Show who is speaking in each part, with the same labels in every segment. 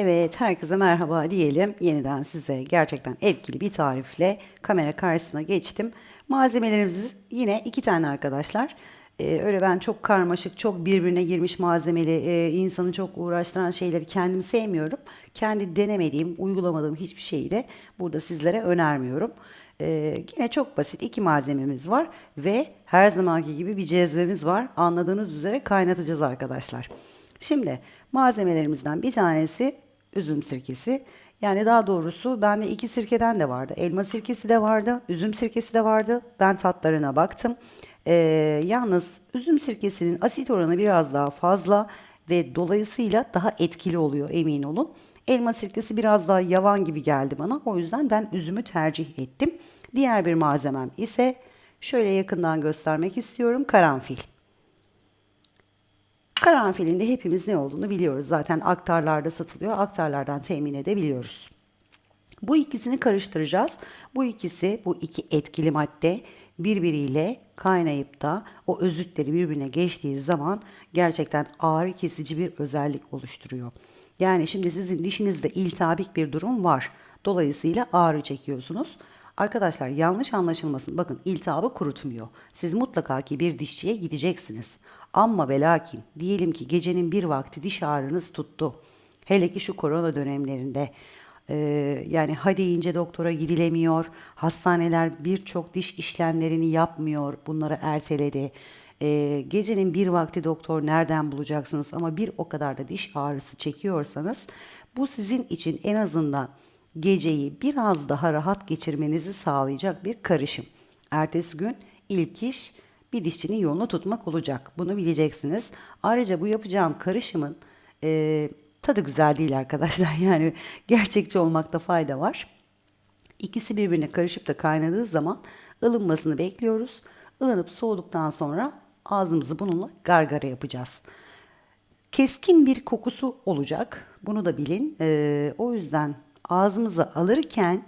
Speaker 1: Evet, herkese merhaba diyelim. Yeniden size gerçekten etkili bir tarifle kamera karşısına geçtim. Malzemelerimiz yine iki tane arkadaşlar. Ee, öyle ben çok karmaşık, çok birbirine girmiş malzemeli, e, insanı çok uğraştıran şeyleri kendim sevmiyorum. Kendi denemediğim, uygulamadığım hiçbir şeyi de burada sizlere önermiyorum. Ee, yine çok basit iki malzememiz var ve her zamanki gibi bir cezvemiz var. Anladığınız üzere kaynatacağız arkadaşlar. Şimdi malzemelerimizden bir tanesi üzüm sirkesi. Yani daha doğrusu bende iki sirkeden de vardı. Elma sirkesi de vardı, üzüm sirkesi de vardı. Ben tatlarına baktım. Ee, yalnız üzüm sirkesinin asit oranı biraz daha fazla ve dolayısıyla daha etkili oluyor emin olun. Elma sirkesi biraz daha yavan gibi geldi bana. O yüzden ben üzümü tercih ettim. Diğer bir malzemem ise şöyle yakından göstermek istiyorum karanfil. Karanfilin de hepimiz ne olduğunu biliyoruz. Zaten aktarlarda satılıyor. Aktarlardan temin edebiliyoruz. Bu ikisini karıştıracağız. Bu ikisi, bu iki etkili madde birbiriyle kaynayıp da o özütleri birbirine geçtiği zaman gerçekten ağrı kesici bir özellik oluşturuyor. Yani şimdi sizin dişinizde iltihapik bir durum var. Dolayısıyla ağrı çekiyorsunuz. Arkadaşlar yanlış anlaşılmasın. Bakın iltihabı kurutmuyor. Siz mutlaka ki bir dişçiye gideceksiniz. Ama ve lakin diyelim ki gecenin bir vakti diş ağrınız tuttu. Hele ki şu korona dönemlerinde. Ee, yani hadi deyince doktora gidilemiyor. Hastaneler birçok diş işlemlerini yapmıyor. Bunları erteledi. Ee, gecenin bir vakti doktor nereden bulacaksınız? Ama bir o kadar da diş ağrısı çekiyorsanız bu sizin için en azından geceyi biraz daha rahat geçirmenizi sağlayacak bir karışım. Ertesi gün ilk iş bir dişçinin yolunu tutmak olacak. Bunu bileceksiniz. Ayrıca bu yapacağım karışımın e, tadı güzel değil arkadaşlar. Yani gerçekçi olmakta fayda var. İkisi birbirine karışıp da kaynadığı zaman ılınmasını bekliyoruz. Ilınıp soğuduktan sonra ağzımızı bununla gargara yapacağız. Keskin bir kokusu olacak. Bunu da bilin. Ee, o yüzden ağzımıza alırken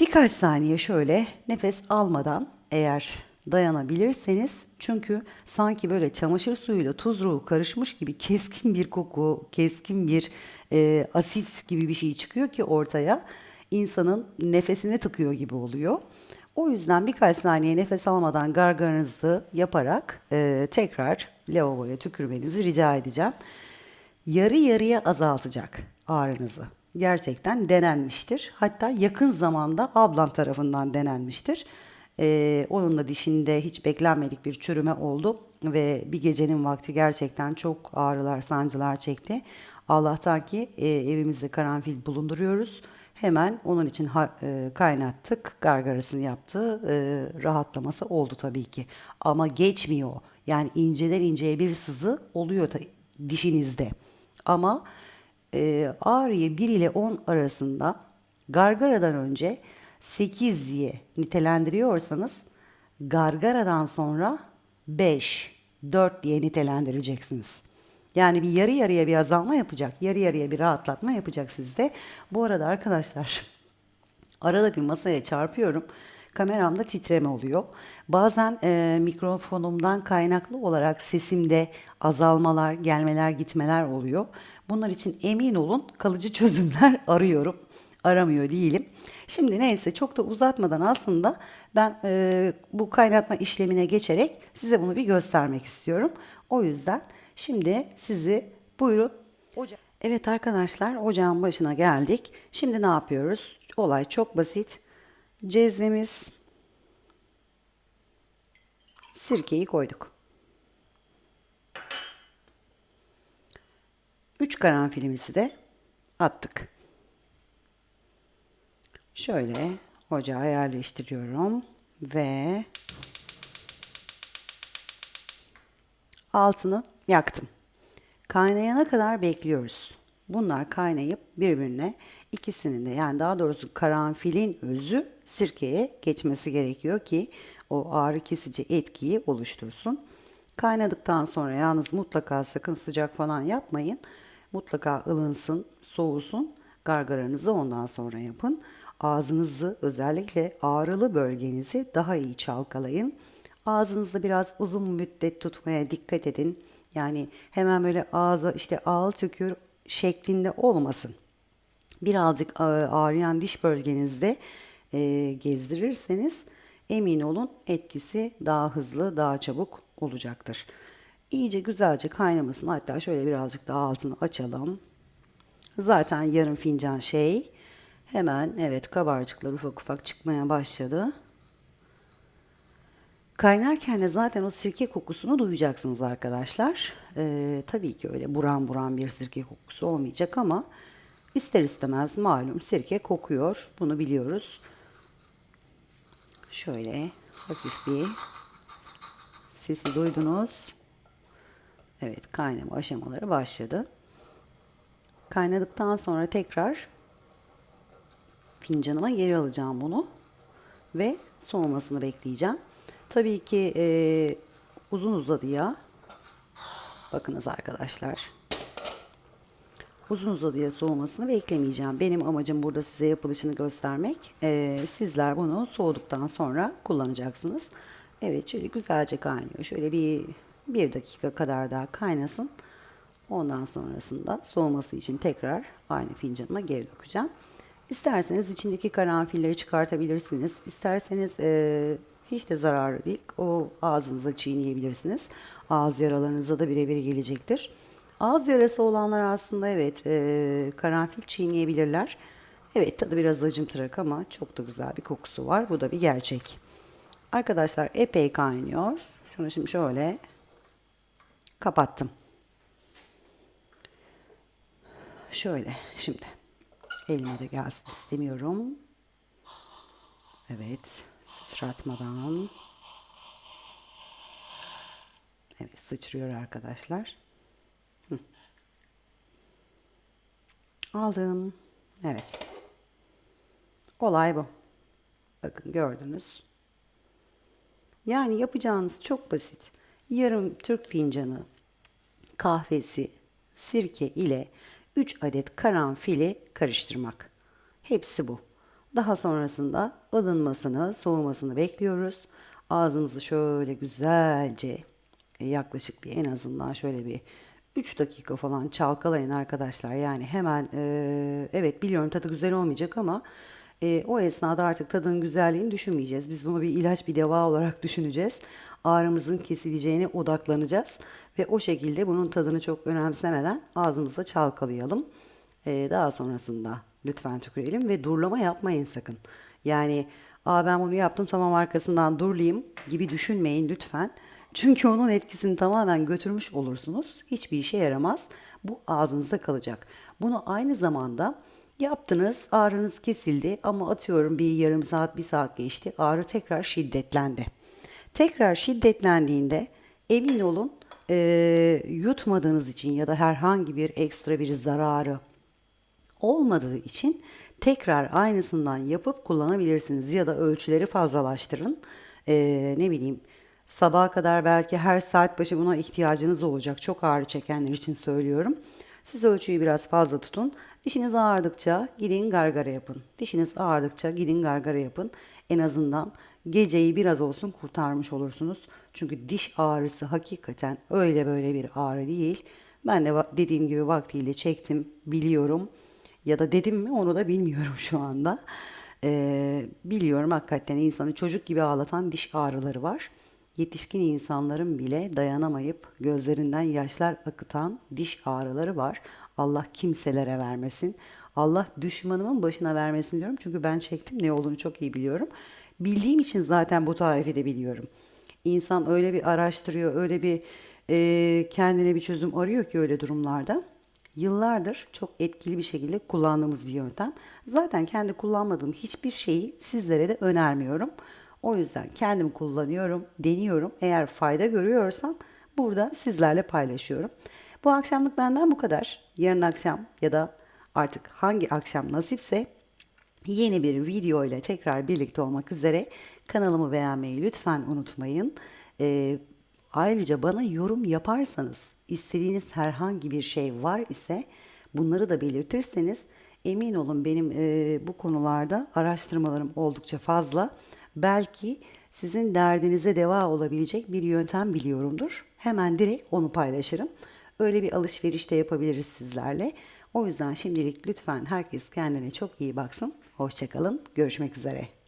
Speaker 1: birkaç saniye şöyle nefes almadan eğer dayanabilirseniz çünkü sanki böyle çamaşır suyuyla tuzluğu karışmış gibi keskin bir koku, keskin bir e, asit gibi bir şey çıkıyor ki ortaya insanın nefesini tıkıyor gibi oluyor. O yüzden birkaç saniye nefes almadan gargaranızı yaparak e, tekrar lavaboya tükürmenizi rica edeceğim. Yarı yarıya azaltacak ağrınızı. Gerçekten denenmiştir. Hatta yakın zamanda ablam tarafından denenmiştir. Ee, onun da dişinde hiç beklenmedik bir çürüme oldu ve bir gecenin vakti gerçekten çok ağrılar, sancılar çekti. Allah'tan ki e, evimizde karanfil bulunduruyoruz. Hemen onun için ha, e, kaynattık, gargarasını yaptı. E, rahatlaması oldu tabii ki. Ama geçmiyor. Yani inceden inceye bir sızı oluyor dişinizde. Ama e, ağrıyı 1 ile 10 arasında gargaradan önce 8 diye nitelendiriyorsanız gargaradan sonra 5, 4 diye nitelendireceksiniz. Yani bir yarı yarıya bir azalma yapacak, yarı yarıya bir rahatlatma yapacak sizde. Bu arada arkadaşlar arada bir masaya çarpıyorum. Kameramda titreme oluyor. Bazen e, mikrofonumdan kaynaklı olarak sesimde azalmalar, gelmeler, gitmeler oluyor. Bunlar için emin olun kalıcı çözümler arıyorum aramıyor değilim. Şimdi neyse çok da uzatmadan aslında ben e, bu kaynatma işlemine geçerek size bunu bir göstermek istiyorum. O yüzden şimdi sizi buyurun. Oca evet arkadaşlar ocağın başına geldik. Şimdi ne yapıyoruz? Olay çok basit. Cezvemiz sirkeyi koyduk. 3 karanfilimizi de attık. Şöyle ocağa yerleştiriyorum ve altını yaktım. Kaynayana kadar bekliyoruz. Bunlar kaynayıp birbirine ikisinin de yani daha doğrusu karanfilin özü sirkeye geçmesi gerekiyor ki o ağrı kesici etkiyi oluştursun. Kaynadıktan sonra yalnız mutlaka sakın sıcak falan yapmayın. Mutlaka ılınsın, soğusun. Gargaranızı ondan sonra yapın. Ağzınızı özellikle ağrılı bölgenizi daha iyi çalkalayın. Ağzınızda biraz uzun müddet tutmaya dikkat edin. Yani hemen böyle ağza işte ağıl tükür şeklinde olmasın. Birazcık e, ağrıyan diş bölgenizde e, gezdirirseniz emin olun etkisi daha hızlı, daha çabuk olacaktır. İyice güzelce kaynamasını hatta şöyle birazcık daha altını açalım. Zaten yarım fincan şey. Hemen evet kabarcıklar ufak ufak çıkmaya başladı. Kaynarken de zaten o sirke kokusunu duyacaksınız arkadaşlar. Ee, tabii ki öyle buran buran bir sirke kokusu olmayacak ama ister istemez malum sirke kokuyor. Bunu biliyoruz. Şöyle hafif bir sesi duydunuz. Evet kaynama aşamaları başladı. Kaynadıktan sonra tekrar fincanıma geri alacağım bunu ve soğumasını bekleyeceğim. Tabii ki e, uzun uzadıya bakınız arkadaşlar uzun uzadıya soğumasını beklemeyeceğim. Benim amacım burada size yapılışını göstermek. E, sizler bunu soğuduktan sonra kullanacaksınız. Evet şöyle güzelce kaynıyor. Şöyle bir bir dakika kadar daha kaynasın. Ondan sonrasında soğuması için tekrar aynı fincanıma geri dökeceğim. İsterseniz içindeki karanfilleri çıkartabilirsiniz. İsterseniz e, hiç de zararlı değil. O ağzınıza çiğneyebilirsiniz. Ağız yaralarınıza da birebir gelecektir. Ağız yarası olanlar aslında evet e, karanfil çiğneyebilirler. Evet tadı biraz acımtırak ama çok da güzel bir kokusu var. Bu da bir gerçek. Arkadaşlar epey kaynıyor. Şunu şimdi şöyle kapattım. Şöyle şimdi elime de gelsin istemiyorum. Evet sıçratmadan. Evet sıçrıyor arkadaşlar. Aldım. Evet. Olay bu. Bakın gördünüz. Yani yapacağınız çok basit. Yarım Türk fincanı kahvesi, sirke ile 3 adet karanfili karıştırmak. Hepsi bu. Daha sonrasında ılınmasını, soğumasını bekliyoruz. Ağzınızı şöyle güzelce yaklaşık bir en azından şöyle bir 3 dakika falan çalkalayın arkadaşlar. Yani hemen e, evet biliyorum tadı güzel olmayacak ama e, o esnada artık tadının güzelliğini düşünmeyeceğiz. Biz bunu bir ilaç bir deva olarak düşüneceğiz. Ağrımızın kesileceğine odaklanacağız ve o şekilde bunun tadını çok önemsemeden ağzımızda çalkalayalım. E, daha sonrasında lütfen tükürelim ve durlama yapmayın sakın. Yani Aa ben bunu yaptım tamam arkasından durlayayım gibi düşünmeyin lütfen. Çünkü onun etkisini tamamen götürmüş olursunuz. Hiçbir işe yaramaz. Bu ağzınızda kalacak. Bunu aynı zamanda yaptınız, ağrınız kesildi ama atıyorum bir yarım saat, bir saat geçti. Ağrı tekrar şiddetlendi. Tekrar şiddetlendiğinde emin olun e, yutmadığınız için ya da herhangi bir ekstra bir zararı olmadığı için tekrar aynısından yapıp kullanabilirsiniz ya da ölçüleri fazlalaştırın. Ee, ne bileyim sabaha kadar belki her saat başı buna ihtiyacınız olacak. Çok ağrı çekenler için söylüyorum. Siz ölçüyü biraz fazla tutun. Dişiniz ağrıdıkça gidin gargara yapın. Dişiniz ağrıdıkça gidin gargara yapın. En azından geceyi biraz olsun kurtarmış olursunuz. Çünkü diş ağrısı hakikaten öyle böyle bir ağrı değil. Ben de dediğim gibi vaktiyle çektim, biliyorum. Ya da dedim mi onu da bilmiyorum şu anda. Ee, biliyorum hakikaten insanı çocuk gibi ağlatan diş ağrıları var. Yetişkin insanların bile dayanamayıp gözlerinden yaşlar akıtan diş ağrıları var. Allah kimselere vermesin. Allah düşmanımın başına vermesin diyorum. Çünkü ben çektim ne olduğunu çok iyi biliyorum. Bildiğim için zaten bu tarifi de biliyorum. İnsan öyle bir araştırıyor, öyle bir e, kendine bir çözüm arıyor ki öyle durumlarda yıllardır çok etkili bir şekilde kullandığımız bir yöntem. Zaten kendi kullanmadığım hiçbir şeyi sizlere de önermiyorum. O yüzden kendim kullanıyorum, deniyorum. Eğer fayda görüyorsam burada sizlerle paylaşıyorum. Bu akşamlık benden bu kadar. Yarın akşam ya da artık hangi akşam nasipse yeni bir video ile tekrar birlikte olmak üzere kanalımı beğenmeyi lütfen unutmayın. Ee, ayrıca bana yorum yaparsanız istediğiniz herhangi bir şey var ise bunları da belirtirseniz emin olun benim e, bu konularda araştırmalarım oldukça fazla. Belki sizin derdinize deva olabilecek bir yöntem biliyorumdur. Hemen direkt onu paylaşırım. Öyle bir alışveriş de yapabiliriz sizlerle. O yüzden şimdilik lütfen herkes kendine çok iyi baksın. Hoşçakalın. Görüşmek üzere.